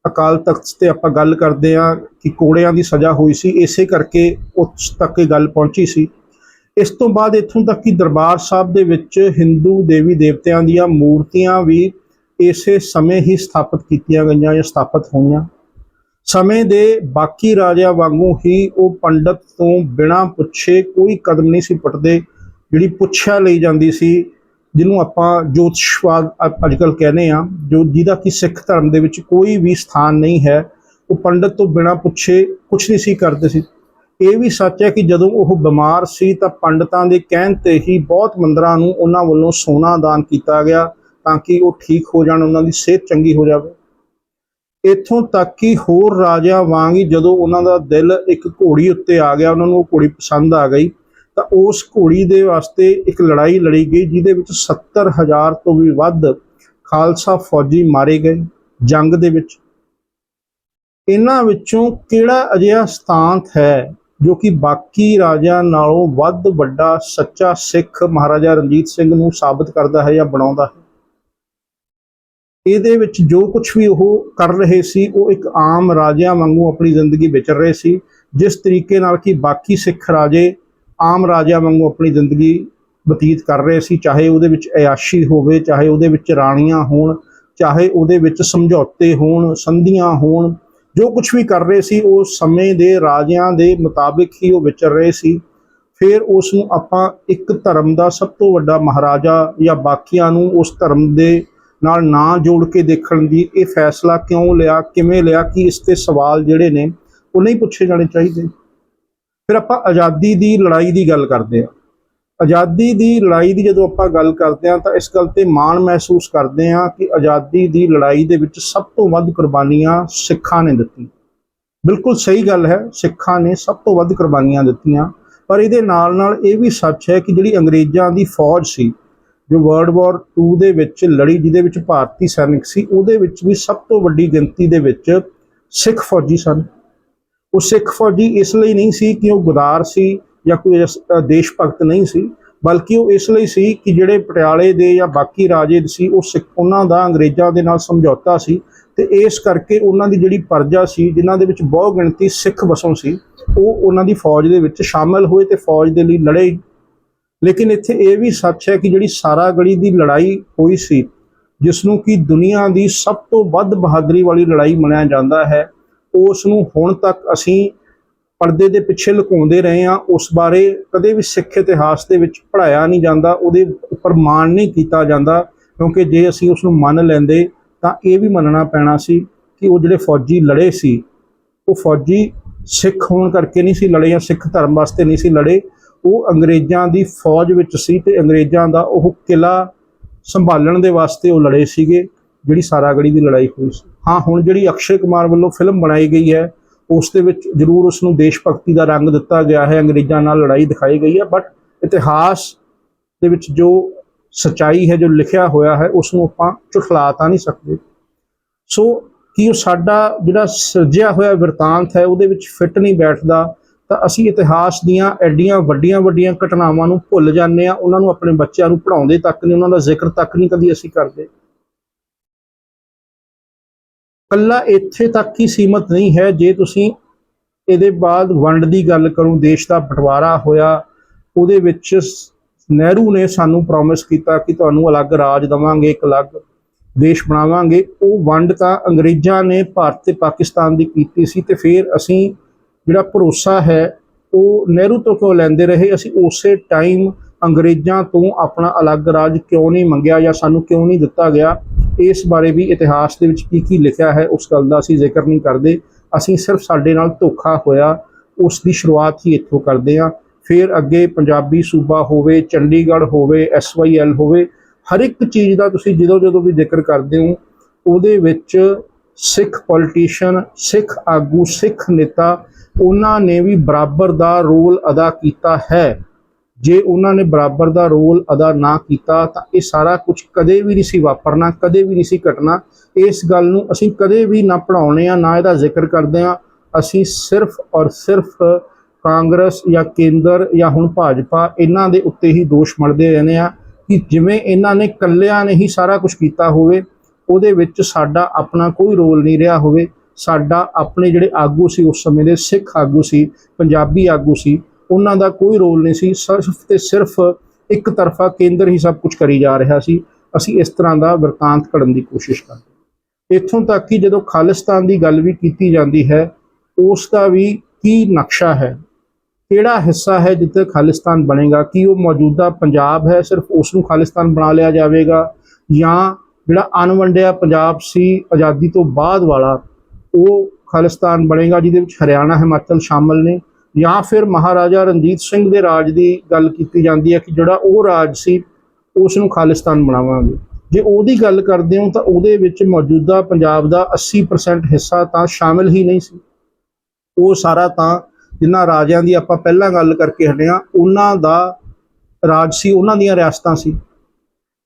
ਅਕਾਲ ਤਖਤ ਤੇ ਆਪਾਂ ਗੱਲ ਕਰਦੇ ਆ ਕਿ ਕੋੜਿਆਂ ਦੀ ਸਜ਼ਾ ਹੋਈ ਸੀ, ਇਸੇ ਕਰਕੇ ਉਸ ਤੱਕ ਇਹ ਗੱਲ ਪਹੁੰਚੀ ਸੀ। ਇਸ ਤੋਂ ਬਾਅਦ ਇੱਥੋਂ ਤੱਕ ਕਿ ਦਰਬਾਰ ਸਾਹਿਬ ਦੇ ਵਿੱਚ ਹਿੰਦੂ ਦੇਵੀ ਦੇਵਤਿਆਂ ਦੀਆਂ ਮੂਰਤੀਆਂ ਵੀ ਇਸੇ ਸਮੇਂ ਹੀ ਸਥਾਪਿਤ ਕੀਤੀਆਂ ਗਈਆਂ ਜਾਂ ਸਥਾਪਿਤ ਹੋਈਆਂ। ਸਮੇਂ ਦੇ ਬਾਕੀ ਰਾਜਿਆਂ ਵਾਂਗੂ ਹੀ ਉਹ ਪੰਡਤ ਤੋਂ ਬਿਨਾਂ ਪੁੱਛੇ ਕੋਈ ਕਦਮ ਨਹੀਂ ਸੀ ਪੁੱਟਦੇ, ਜਿਹੜੀ ਪੁੱਛਿਆ ਲਈ ਜਾਂਦੀ ਸੀ, ਜਿਹਨੂੰ ਆਪਾਂ ਜੋਤਿਸ਼ਵਾਦ ਅੱਜਕੱਲ ਕਹਿੰਦੇ ਆ ਜੋ ਜਿਹਦਾ ਕਿ ਸਿੱਖ ਧਰਮ ਦੇ ਵਿੱਚ ਕੋਈ ਵੀ ਸਥਾਨ ਨਹੀਂ ਹੈ, ਉਹ ਪੰਡਤ ਤੋਂ ਬਿਨਾਂ ਪੁੱਛੇ ਕੁਝ ਨਹੀਂ ਸੀ ਕਰਦੇ ਸੀ। ਇਹ ਵੀ ਸੱਚ ਹੈ ਕਿ ਜਦੋਂ ਉਹ ਬਿਮਾਰ ਸੀ ਤਾਂ ਪੰਡਤਾਂ ਦੇ ਕਹਿਣ ਤੇ ਹੀ ਬਹੁਤ ਮੰਦਰਾਂ ਨੂੰ ਉਹਨਾਂ ਵੱਲੋਂ ਸੋਨਾ ਦਾਨ ਕੀਤਾ ਗਿਆ। ਤਾਂ ਕਿ ਉਹ ਠੀਕ ਹੋ ਜਾਣ, ਉਹਨਾਂ ਦੀ ਸਿਹਤ ਚੰਗੀ ਹੋ ਜਾਵੇ। ਇੱਥੋਂ ਤੱਕ ਕਿ ਹੋਰ ਰਾਜਿਆਂ ਵਾਂਗ ਹੀ ਜਦੋਂ ਉਹਨਾਂ ਦਾ ਦਿਲ ਇੱਕ ਘੋੜੀ ਉੱਤੇ ਆ ਗਿਆ, ਉਹਨਾਂ ਨੂੰ ਉਹ ਘੋੜੀ ਪਸੰਦ ਆ ਗਈ, ਤਾਂ ਉਸ ਘੋੜੀ ਦੇ ਵਾਸਤੇ ਇੱਕ ਲੜਾਈ ਲੜੀ ਗਈ, ਜਿਹਦੇ ਵਿੱਚ 70000 ਤੋਂ ਵੀ ਵੱਧ ਖਾਲਸਾ ਫੌਜੀ ਮਾਰੇ ਗਏ ਜੰਗ ਦੇ ਵਿੱਚ। ਇਹਨਾਂ ਵਿੱਚੋਂ ਕਿਹੜਾ ਅਜਿਹਾ ਸਥਾਨਤ ਹੈ ਜੋ ਕਿ ਬਾਕੀ ਰਾਜਿਆਂ ਨਾਲੋਂ ਵੱਧ ਵੱਡਾ, ਸੱਚਾ ਸਿੱਖ ਮਹਾਰਾਜਾ ਰਣਜੀਤ ਸਿੰਘ ਨੂੰ ਸਾਬਤ ਕਰਦਾ ਹੈ ਜਾਂ ਬਣਾਉਂਦਾ ਹੈ? ਇਹਦੇ ਵਿੱਚ ਜੋ ਕੁਝ ਵੀ ਉਹ ਕਰ ਰਹੇ ਸੀ, ਉਹ ਇੱਕ ਆਮ ਰਾਜਿਆਂ ਵਾਂਗੂ ਆਪਣੀ ਜ਼ਿੰਦਗੀ ਵਿਚਰ ਰਹੇ ਸੀ। ਜਿਸ ਤਰੀਕੇ ਨਾਲ ਕਿ ਬਾਕੀ ਸਿੱਖ ਰਾਜੇ ਆਮ ਰਾਜਿਆਂ ਵਾਂਗੂ ਆਪਣੀ ਜ਼ਿੰਦਗੀ ਬਤੀਤ ਕਰ ਰਹੇ ਸੀ, ਚਾਹੇ ਉਹਦੇ ਵਿੱਚ ਅਯਾਸ਼ੀ ਹੋਵੇ, ਚਾਹੇ ਉਹਦੇ ਵਿੱਚ ਰਾਣੀਆਂ ਹੋਣ, ਚਾਹੇ ਉਹਦੇ ਵਿੱਚ ਸਮਝੌਤੇ ਹੋਣ, ਸੰਧੀਆਂ ਹੋਣ, ਜੋ ਕੁਝ ਵੀ ਕਰ ਰਹੇ ਸੀ, ਉਹ ਸਮੇਂ ਦੇ ਰਾਜਿਆਂ ਦੇ ਮੁਤਾਬਿਕ ਹੀ ਉਹ ਵਿਚਰ ਰਹੇ ਸੀ। ਫਿਰ ਉਸ ਨੂੰ ਆਪਾਂ ਇੱਕ ਧਰਮ ਦਾ ਸਭ ਤੋਂ ਵੱਡਾ ਮਹਾਰਾਜਾ ਜਾਂ ਬਾਕੀਆਂ ਨੂੰ ਉਸ ਧਰਮ ਦੇ ਨਾਲ ਨਾ ਜੋੜ ਕੇ ਦੇਖਣ ਦੀ ਇਹ ਫੈਸਲਾ ਕਿਉਂ ਲਿਆ, ਕਿਵੇਂ ਲਿਆ, ਕਿ ਇਸ ਤੇ ਸਵਾਲ ਜਿਹੜੇ ਨੇ, ਉਹ ਨਹੀਂ ਪੁੱਛੇ ਜਾਣੇ ਚਾਹੀਦੇ। ਫਿਰ ਆਪਾਂ ਆਜ਼ਾਦੀ ਦੀ ਲੜਾਈ ਦੀ ਗੱਲ ਕਰਦੇ ਹਾਂ। ਆਜ਼ਾਦੀ ਦੀ ਲੜਾਈ ਦੀ ਜਦੋਂ ਆਪਾਂ ਗੱਲ ਕਰਦੇ ਹਾਂ ਤਾਂ ਇਸ ਗੱਲ ਤੇ ਮਾਣ ਮਹਿਸੂਸ ਕਰਦੇ ਹਾਂ ਕਿ ਆਜ਼ਾਦੀ ਦੀ ਲੜਾਈ ਦੇ ਵਿੱਚ ਸਭ ਤੋਂ ਵੱਧ ਕੁਰਬਾਨੀਆਂ ਸਿੱਖਾਂ ਨੇ ਦਿੱਤੀ ਬਿਲਕੁਲ ਸਹੀ ਗੱਲ ਹੈ, ਸਿੱਖਾਂ ਨੇ ਸਭ ਤੋਂ ਵੱਧ ਕੁਰਬਾਨੀਆਂ ਦਿੱਤੀਆਂ। ਪਰ ਇਹਦੇ ਨਾਲ ਨਾਲ ਇਹ ਵੀ ਸੱਚ ਹੈ ਕਿ ਜਿਹੜੀ ਅੰਗਰੇਜ਼ਾਂ ਦੀ ਫੌਜ ਸੀ ਜੋ ਵਰਲਡ ਵਾਰ 2 ਦੇ ਵਿੱਚ ਲੜੀ ਜਿਹਦੇ ਵਿੱਚ ਭਾਰਤੀ ਸੈਨਿਕ ਸੀ, ਉਹਦੇ ਵਿੱਚ ਵੀ ਸਭ ਤੋਂ ਵੱਡੀ ਗਿਣਤੀ ਦੇ ਵਿੱਚ ਸਿੱਖ ਫੌਜੀ ਸਨ। ਉਹ ਸਿੱਖ ਫੌਜੀ ਇਸ ਲਈ ਨਹੀਂ ਸੀ ਕਿ ਉਹ ਗਦਾਰ ਸੀ ਜਾਂ ਕੋਈ ਦੇਸ਼ ਭਗਤ ਨਹੀਂ ਸੀ, ਬਲਕਿ ਉਹ ਇਸ ਲਈ ਸੀ ਕਿ ਜਿਹੜੇ ਪਟਿਆਲੇ ਦੇ ਜਾਂ ਬਾਕੀ ਰਾਜੇ ਸੀ, ਉਹ ਸਿੱਖ, ਉਹਨਾਂ ਦਾ ਅੰਗਰੇਜ਼ਾਂ ਦੇ ਨਾਲ ਸਮਝੌਤਾ ਸੀ ਤੇ ਇਸ ਕਰਕੇ ਉਹਨਾਂ ਦੀ ਜਿਹੜੀ ਪਰਜਾ ਸੀ, ਜਿਨ੍ਹਾਂ ਦੇ ਵਿੱਚ ਬਹੁ ਗਿਣਤੀ ਸਿੱਖ ਵਸੋਂ ਸੀ, ਉਹ ਉਹਨਾਂ ਦੀ ਫੌਜ ਦੇ ਵਿੱਚ ਸ਼ਾਮਲ ਹੋਏ ਤੇ ਫੌਜ ਦੇ ਲਈ ਲੜੇ ਲੇਕਿਨ ਇੱਥੇ ਇਹ ਵੀ ਸੱਚ ਹੈ ਕਿ ਜਿਹੜੀ ਸਾਰਾਗੜੀ ਦੀ ਲੜਾਈ ਹੋਈ ਸੀ ਜਿਸ ਨੂੰ ਕਿ ਦੁਨੀਆ ਦੀ ਸਭ ਤੋਂ ਵੱਧ ਬਹਾਦਰੀ ਵਾਲੀ ਲੜਾਈ ਮੰਨਿਆ ਜਾਂਦਾ ਹੈ ਉਸ ਨੂੰ ਹੁਣ ਤੱਕ ਅਸੀਂ ਪਰਦੇ ਦੇ ਪਿੱਛੇ ਲੁਕਾਉਂਦੇ ਰਹੇ ਹਾਂ। ਉਸ ਬਾਰੇ ਕਦੇ ਵੀ ਸਿੱਖ ਇਤਿਹਾਸ ਦੇ ਵਿੱਚ ਪੜਾਇਆ ਨਹੀਂ ਜਾਂਦਾ, ਉਹਦੇ ਉੱਪਰ ਮਾਣ ਨਹੀਂ ਕੀਤਾ ਜਾਂਦਾ, ਕਿਉਂਕਿ ਜੇ ਅਸੀਂ ਉਸ ਨੂੰ ਮੰਨ ਲੈਂਦੇ, ਤਾਂ ਇਹ ਵੀ ਮੰਨਣਾ ਪੈਣਾ ਸੀ ਕਿ ਉਹ ਜਿਹੜੇ ਫੌਜੀ ਲੜੇ ਸੀ, ਉਹ ਫੌਜੀ ਸਿੱਖ ਹੋਣ ਕਰਕੇ ਨਹੀਂ ਸੀ ਲੜੇ ਜਾਂ ਸਿੱਖ ਧਰਮ ਵਾਸਤੇ ਨਹੀਂ ਸੀ ਲੜੇ। ਉਹ ਅੰਗਰੇਜ਼ਾਂ ਦੀ ਫੌਜ ਵਿੱਚ ਸੀ ਤੇ ਅੰਗਰੇਜ਼ਾਂ ਦਾ ਉਹ ਕਿਲਾ ਸੰਭਾਲਣ ਦੇ ਵਾਸਤੇ ਉਹ ਲੜੇ ਸੀਗੇ, ਜਿਹੜੀ ਸਾਰਾਗੜੀ ਦੀ ਲੜਾਈ ਹੋਈ ਸੀ। ਹਾਂ, ਹੁਣ ਜਿਹੜੀ ਅਕਸ਼ੇ ਕੁਮਾਰ ਵੱਲੋਂ ਫਿਲਮ ਬਣਾਈ ਗਈ ਹੈ, ਉਸ ਦੇ ਵਿੱਚ ਜ਼ਰੂਰ ਉਸ ਨੂੰ ਦੇਸ਼ ਭਗਤੀ ਦਾ ਰੰਗ ਦਿੱਤਾ ਗਿਆ ਹੈ, ਅੰਗਰੇਜ਼ਾਂ ਨਾਲ ਲੜਾਈ ਦਿਖਾਈ ਗਈ ਹੈ ਬਟ ਇਤਿਹਾਸ ਦੇ ਵਿੱਚ ਜੋ ਸਚਾਈ ਹੈ, ਜੋ ਲਿਖਿਆ ਹੋਇਆ ਹੈ, ਉਸ ਨੂੰ ਆਪਾਂ ਝੁਠਲਾ ਤਾਂ ਨਹੀਂ ਸਕਦੇ। ਸੋ ਕੀ ਉਹ ਸਾਡਾ ਜਿਹੜਾ ਸਿਰਜਿਆ ਹੋਇਆ ਵਰਤਾਂਤ ਹੈ, ਉਹਦੇ ਵਿੱਚ ਫਿੱਟ ਨਹੀਂ ਬੈਠਦਾ ਤਾਂ ਅਸੀਂ ਇਤਿਹਾਸ ਦੀਆਂ ਐਡੀਆਂ ਵੱਡੀਆਂ ਵੱਡੀਆਂ ਘਟਨਾਵਾਂ ਨੂੰ ਭੁੱਲ ਜਾਂਦੇ ਆ ਉਹਨਾਂ ਨੂੰ ਆਪਣੇ ਬੱਚਿਆਂ ਨੂੰ ਪੜ੍ਹਾਉਂਦੇ ਤੱਕ ਨਹੀਂ, ਉਹਨਾਂ ਦਾ ਜ਼ਿਕਰ ਤੱਕ ਨਹੀਂ ਕਦੀ ਅਸੀਂ ਕਰਦੇ। ਕੱਲਾ ਇੱਥੇ ਤੱਕ ਹੀ ਸੀਮਤ ਨਹੀਂ ਹੈ, ਜੇ ਤੁਸੀਂ ਇਹਦੇ ਬਾਅਦ ਵੰਡ ਦੀ ਗੱਲ ਕਰੋ, ਦੇਸ਼ ਦਾ ਬਟਵਾਰਾ ਹੋਇਆ, ਉਹਦੇ ਵਿੱਚ ਨਹਿਰੂ ਨੇ ਸਾਨੂੰ ਪ੍ਰੋਮਿਸ ਕੀਤਾ ਕਿ ਤੁਹਾਨੂੰ ਅਲੱਗ ਰਾਜ ਦਵਾਂਗੇ, ਇੱਕ ਅਲੱਗ ਦੇਸ਼ ਬਣਾਵਾਂਗੇ। ਉਹ ਵੰਡ ਤਾਂ ਅੰਗਰੇਜ਼ਾਂ ਨੇ, ਭਾਰਤ ਤੇ ਪਾਕਿਸਤਾਨ ਦੀ ਕੀਤੀ ਸੀ ਤੇ ਫਿਰ ਅਸੀਂ ਜਿਹੜਾ ਭਰੋਸਾ ਹੈ, ਉਹ ਨਹਿਰੂ ਤੋਂ ਕਿਉਂ ਲੈਂਦੇ ਰਹੇ? ਅਸੀਂ ਉਸੇ ਟਾਈਮ ਅੰਗਰੇਜ਼ਾਂ ਤੋਂ ਆਪਣਾ ਅਲੱਗ ਰਾਜ ਕਿਉਂ ਨਹੀਂ ਮੰਗਿਆ ਜਾਂ ਸਾਨੂੰ ਕਿਉਂ ਨਹੀਂ ਦਿੱਤਾ ਗਿਆ? ਇਸ ਬਾਰੇ ਵੀ ਇਤਿਹਾਸ ਦੇ ਵਿੱਚ ਕੀ ਕੀ ਲਿਖਿਆ ਹੈ, ਉਸ ਗੱਲ ਦਾ ਅਸੀਂ ਜ਼ਿਕਰ ਨਹੀਂ ਕਰਦੇ। ਅਸੀਂ ਸਿਰਫ ਸਾਡੇ ਨਾਲ ਧੋਖਾ ਹੋਇਆ, ਉਸ ਦੀ ਸ਼ੁਰੂਆਤ ਹੀ ਇੱਥੋਂ ਕਰਦੇ ਹਾਂ। ਫਿਰ ਅੱਗੇ ਪੰਜਾਬੀ ਸੂਬਾ ਹੋਵੇ, ਚੰਡੀਗੜ੍ਹ ਹੋਵੇ ਐਸਵਾਈਐਲ ਹੋਵੇ, ਹਰ ਇੱਕ ਚੀਜ਼ ਦਾ ਤੁਸੀਂ ਜਦੋਂ ਜਦੋਂ ਵੀ ਜ਼ਿਕਰ ਕਰਦੇ ਹੋ, ਉਹਦੇ ਵਿੱਚ ਸਿੱਖ ਪੋਲੀਟੀਸ਼ੀਅਨ ਸਿੱਖ ਆਗੂ, ਸਿੱਖ ਨੇਤਾ ਉਹਨਾਂ ਨੇ ਵੀ ਬਰਾਬਰ ਦਾ ਰੋਲ ਅਦਾ ਕੀਤਾ ਹੈ। ਜੇ ਉਹਨਾਂ ਨੇ ਬਰਾਬਰ ਦਾ ਰੋਲ ਅਦਾ ਨਾ ਕੀਤਾ, ਤਾਂ ਇਹ ਸਾਰਾ ਕੁਝ ਕਦੇ ਵੀ ਨਹੀਂ ਸੀ ਵਾਪਰਨਾ, ਕਦੇ ਵੀ ਨਹੀਂ ਸੀ ਘਟਣਾ। ਇਸ ਗੱਲ ਨੂੰ ਅਸੀਂ ਕਦੇ ਵੀ ਨਾ ਪੜਾਉਣੇ ਆ, ਨਾ ਇਹਦਾ ਜ਼ਿਕਰ ਕਰਦੇ ਆ। ਅਸੀਂ ਸਿਰਫ ਔਰ ਸਿਰਫ ਕਾਂਗਰਸ ਜਾਂ ਕੇਂਦਰ ਜਾਂ ਹੁਣ ਭਾਜਪਾ, ਇਹਨਾਂ ਦੇ ਉੱਤੇ ਹੀ ਦੋਸ਼ ਮੜਦੇ ਰਹਿੰਦੇ ਆ ਕਿ ਜਿਵੇਂ ਇਹਨਾਂ ਨੇ ਕੱਲਿਆਂ ਨੇ ਹੀ ਸਾਰਾ ਕੁਝ ਕੀਤਾ ਹੋਵੇ, ਉਹਦੇ ਵਿੱਚ ਸਾਡਾ ਆਪਣਾ ਕੋਈ ਰੋਲ ਨਹੀਂ ਰਿਹਾ ਹੋਵੇ। ਸਾਡਾ ਆਪਣੇ ਜਿਹੜੇ ਆਗੂ ਸੀ, ਉਸ ਸਮੇਂ ਦੇ ਸਿੱਖ ਆਗੂ ਸੀ, ਪੰਜਾਬੀ ਆਗੂ ਸੀ, ਉਹਨਾਂ ਦਾ ਕੋਈ ਰੋਲ ਨਹੀਂ ਸੀ, ਸਿਰਫ ਤੇ ਸਿਰਫ ਇੱਕ ਤਰਫਾ ਕੇਂਦਰ ਹੀ ਸਭ ਕੁਝ ਕਰੀ ਜਾ ਰਿਹਾ ਸੀ। ਅਸੀਂ ਇਸ ਤਰ੍ਹਾਂ ਦਾ ਵਰਤਾਂਤ ਘੜਨ ਦੀ ਕੋਸ਼ਿਸ਼ ਕਰਦੇ ਇੱਥੋਂ ਤੱਕ ਕਿ ਜਦੋਂ ਖਾਲਿਸਤਾਨ ਦੀ ਗੱਲ ਵੀ ਕੀਤੀ ਜਾਂਦੀ ਹੈ, ਉਸ ਦਾ ਵੀ ਕੀ ਨਕਸ਼ਾ ਹੈ? ਕਿਹੜਾ ਹਿੱਸਾ ਹੈ ਜਿੱਥੇ ਖਾਲਿਸਤਾਨ ਬਣੇਗਾ? ਕੀ ਉਹ ਮੌਜੂਦਾ ਪੰਜਾਬ ਹੈ, ਸਿਰਫ ਉਸ ਨੂੰ ਖਾਲਿਸਤਾਨ ਬਣਾ ਲਿਆ ਜਾਵੇਗਾ ਜਾਂ ਜਿਹੜਾ ਅਣਵੰਡਿਆ ਪੰਜਾਬ ਸੀ, ਆਜ਼ਾਦੀ ਤੋਂ ਬਾਅਦ ਵਾਲਾ ਉਹ ਖਾਲਿਸਤਾਨ ਬਣੇਗਾ, ਜਿਹਦੇ ਵਿੱਚ ਹਰਿਆਣਾ, ਹਿਮਾਚਲ ਸ਼ਾਮਲ ਨੇ। ਜਾਂ ਫਿਰ ਮਹਾਰਾਜਾ ਰਣਜੀਤ ਸਿੰਘ ਦੇ ਰਾਜ ਦੀ ਗੱਲ ਕੀਤੀ ਜਾਂਦੀ ਹੈ ਕਿ ਜਿਹੜਾ ਉਹ ਰਾਜ ਸੀ ਉਸ ਨੂੰ ਖਾਲਿਸਤਾਨ ਬਣਾਵਾਂਗੇ। ਜੇ ਉਹਦੀ ਗੱਲ ਕਰਦੇ ਹਾਂ ਤਾਂ ਉਹਦੇ ਵਿੱਚ ਮੌਜੂਦਾ ਪੰਜਾਬ ਦਾ 80% ਹਿੱਸਾ ਤਾਂ ਸ਼ਾਮਿਲ ਹੀ ਨਹੀਂ ਸੀ। ਉਹ ਸਾਰਾ ਤਾਂ ਜਿਨ੍ਹਾਂ ਰਾਜਿਆਂ ਦੀ ਆਪਾਂ ਪਹਿਲਾਂ ਗੱਲ ਕਰਕੇ ਹਟੇ ਹਾਂ, ਉਹਨਾਂ ਦਾ ਰਾਜ ਸੀ, ਉਹਨਾਂ ਦੀਆਂ ਰਿਆਸਤਾਂ ਸੀ।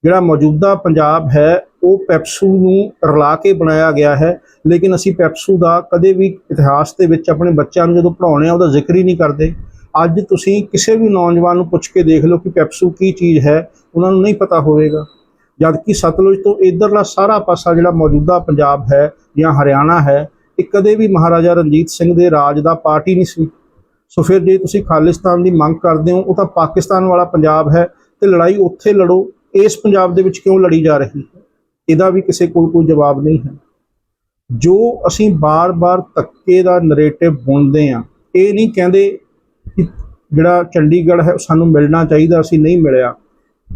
ਜਿਹੜਾ ਮੌਜੂਦਾ ਪੰਜਾਬ ਹੈ, ਉਹ ਪੈਪਸੂ ਨੂੰ ਰਲਾ ਕੇ ਬਣਾਇਆ ਗਿਆ ਹੈ। ਲੇਕਿਨ ਅਸੀਂ ਪੈਪਸੂ ਦਾ ਕਦੇ ਵੀ ਇਤਿਹਾਸ ਦੇ ਵਿੱਚ ਆਪਣੇ ਬੱਚਿਆਂ ਨੂੰ ਜਦੋਂ ਪੜ੍ਹਾਉਣੇ ਆ ਉਹਦਾ ਜ਼ਿਕਰ ਹੀ ਨਹੀਂ ਕਰਦੇ। ਅੱਜ ਤੁਸੀਂ ਕਿਸੇ ਵੀ ਨੌਜਵਾਨ ਨੂੰ ਪੁੱਛ ਕੇ ਦੇਖ ਲਓ ਕਿ ਪੈਪਸੂ ਕੀ ਚੀਜ਼ ਹੈ, ਉਹਨਾਂ ਨੂੰ ਨਹੀਂ ਪਤਾ ਹੋਵੇਗਾ। ਜਦਕਿ ਸਤਲੁਜ ਤੋਂ ਇਧਰਲਾ ਸਾਰਾ ਪਾਸਾ ਜਿਹੜਾ ਮੌਜੂਦਾ ਪੰਜਾਬ ਹੈ ਜਾਂ ਹਰਿਆਣਾ ਹੈ, ਇਹ ਕਦੇ ਵੀ ਮਹਾਰਾਜਾ ਰਣਜੀਤ ਸਿੰਘ ਦੇ ਰਾਜ ਦਾ ਪਾਰਟ ਹੀ ਨਹੀਂ ਸੀ। ਸੋ ਫਿਰ ਜੇ ਤੁਸੀਂ ਖਾਲਿਸਤਾਨ ਦੀ ਮੰਗ ਕਰਦੇ ਹੋ, ਉਹ ਤਾਂ ਪਾਕਿਸਤਾਨ ਵਾਲਾ ਪੰਜਾਬ ਹੈ ਤੇ ਲੜਾਈ ਉੱਥੇ ਲੜੋ ਇਸ ਪੰਜਾਬ ਦੇ ਵਿੱਚ ਕਿਉਂ ਲੜੀ ਜਾ ਰਹੀ ਹੈ? ਇਹਦਾ ਵੀ ਕਿਸੇ ਕੋਲ ਕੋਈ ਜਵਾਬ ਨਹੀਂ ਹੈ। ਜੋ ਅਸੀਂ ਬਾਰ-ਬਾਰ ਧੱਕੇ ਦਾ ਨਰੇਟਿਵ ਬੁਣਦੇ ਆ ਇਹ ਨਹੀਂ ਕਹਿੰਦੇ ਕਿ ਜਿਹੜਾ ਚੰਡੀਗੜ੍ਹ ਹੈ, ਸਾਨੂੰ ਮਿਲਣਾ ਚਾਹੀਦਾ ਅਸੀਂ ਨਹੀਂ ਮਿਲਿਆ।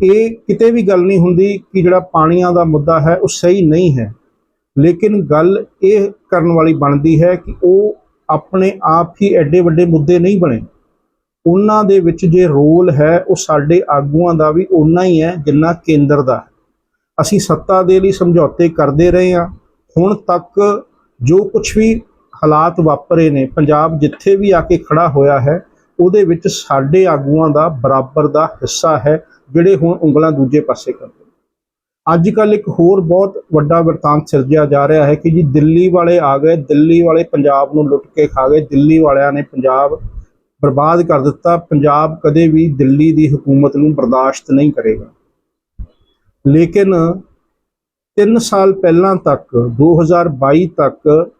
ਇਹ ਕਿਤੇ ਵੀ ਗੱਲ ਨਹੀਂ ਹੁੰਦੀ ਕਿ ਜਿਹੜਾ ਪਾਣੀਆਂ ਦਾ ਮੁੱਦਾ ਹੈ, ਉਹ ਸਹੀ ਨਹੀਂ ਹੈ। ਲੇਕਿਨ ਗੱਲ ਇਹ ਕਰਨ ਵਾਲੀ ਬਣਦੀ ਹੈ ਕਿ ਉਹ ਆਪਣੇ ਆਪ ਹੀ ਐਡੇ ਵੱਡੇ ਮੁੱਦੇ ਨਹੀਂ ਬਣੇ। ਉਹਨਾਂ ਦੇ ਵਿੱਚ ਜੇ ਰੋਲ ਹੈ, ਉਹ ਸਾਡੇ ਆਗੂਆਂ ਦਾ ਵੀ ਓਨਾ ਹੀ ਹੈ ਜਿੰਨਾ ਕੇਂਦਰ ਦਾ ਹੈ। ਅਸੀਂ ਸੱਤਾ ਦੇ ਲਈ ਸਮਝੌਤੇ ਕਰਦੇ ਰਹੇ ਹਾਂ। ਹੁਣ ਤੱਕ ਜੋ ਕੁਝ ਵੀ ਹਾਲਾਤ ਵਾਪਰੇ ਨੇ, ਪੰਜਾਬ ਜਿੱਥੇ ਵੀ ਆ ਕੇ ਖੜਾ ਹੋਇਆ ਹੈ, ਉਹਦੇ ਵਿੱਚ ਸਾਡੇ ਆਗੂਆਂ ਦਾ ਬਰਾਬਰ ਦਾ ਹਿੱਸਾ ਹੈ, ਜਿਹੜੇ ਹੁਣ ਉਂਗਲਾਂ ਦੂਜੇ ਪਾਸੇ ਕਰਦੇ ਨੇ। ਅੱਜ ਕੱਲ ਇੱਕ ਹੋਰ ਬਹੁਤ ਵੱਡਾ ਵਰਤਾਂਤ ਸਿਰਜਿਆ ਜਾ ਰਿਹਾ ਹੈ ਕਿ ਜੀ ਦਿੱਲੀ ਵਾਲੇ ਆ ਗਏ, ਦਿੱਲੀ ਵਾਲੇ ਪੰਜਾਬ ਨੂੰ ਲੁੱਟ ਕੇ ਖਾ ਗਏ, ਦਿੱਲੀ ਵਾਲਿਆਂ ਨੇ ਪੰਜਾਬ ਬਰਬਾਦ ਕਰ ਦਿੱਤਾ, ਪੰਜਾਬ ਕਦੇ ਵੀ ਦਿੱਲੀ ਦੀ ਹਕੂਮਤ ਨੂੰ ਬਰਦਾਸ਼ਤ ਨਹੀਂ ਕਰੇਗਾ। ਲੇਕਿਨ 3 ਸਾਲ ਪਹਿਲਾਂ ਤੱਕ 2022 ਤੱਕ